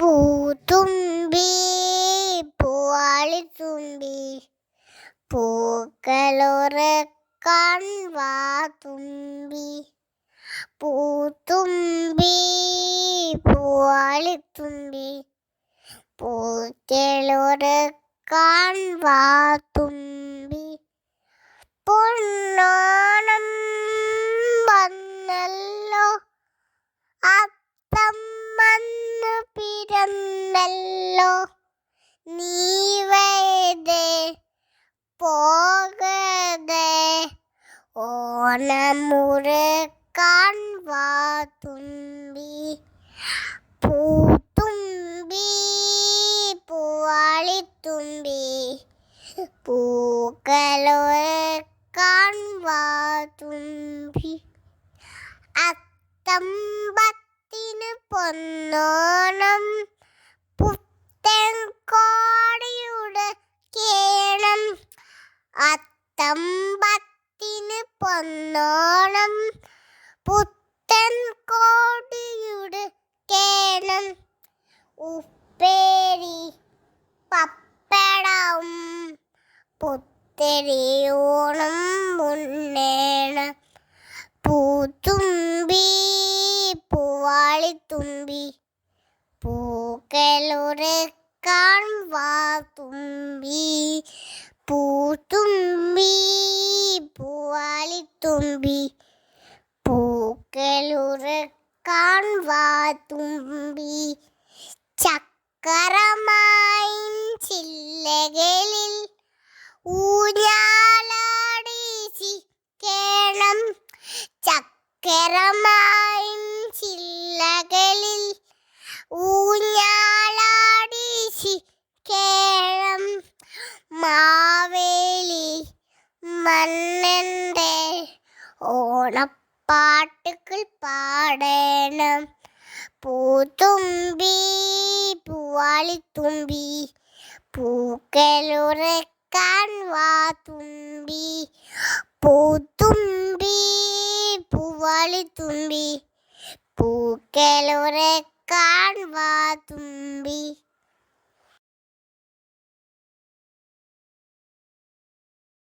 പൂത്തുമ്പി പൂവാളിത്തുമ്പി പൂക്കളുറക്കാൻ വാ തുമ്പി. പൂത്തുമ്പി പൂവാളിത്തുമ്പി പൂക്കളുറക്കാൻ വാ തുമ്പി. നീ വയതേ പോകതെ ഓണമുറക്കാൻ വാ തുമ്പി. പൂത്തുമ്പി പൂവാളിത്തുമ്പി പൂക്കളൊരുക്കാൻ വാ തുമ്പി. അത്തമ്പത്തിന് പൊന്നോണം പുത്തൻ കോടിയുടെ കേണം അത്തമ്പത്തിന് പൊന്നോണം പുത്തൻ കോടിയുടെ കേണം ഉപ്പേരി പപ്പടം പുത്തരിയോണം മുന്നേണം. പൂത്തുമ്പി പൂവാളിത്തുമ്പി കാൺ വാ തുമ്പി. പൂത്തുമ്പി പൂവാളിത്തുമ്പി പൂക്കളുറക്കാൻ വാ തുമ്പി. ചക്കരമായി ചില്ലകളിൽ ഊഞ്ഞാലാടി കേണം ചക്കരമായി ചില്ലകളിൽ ഊഞ്ഞാലാടി കേണം മാവേലി മന്നന്റെ ഓണപ്പാട്ടുകൾ പാടണം. പൂത്തുമ്പി പൂവാളിത്തുമ്പി പൂക്കലുറക്കാൻ വാ തുമ്പി. പൂത്തുമ്പി പൂവാളിത്തുമ്പി പൂക്കലുറക്കാൻ വാ തുമ്പി.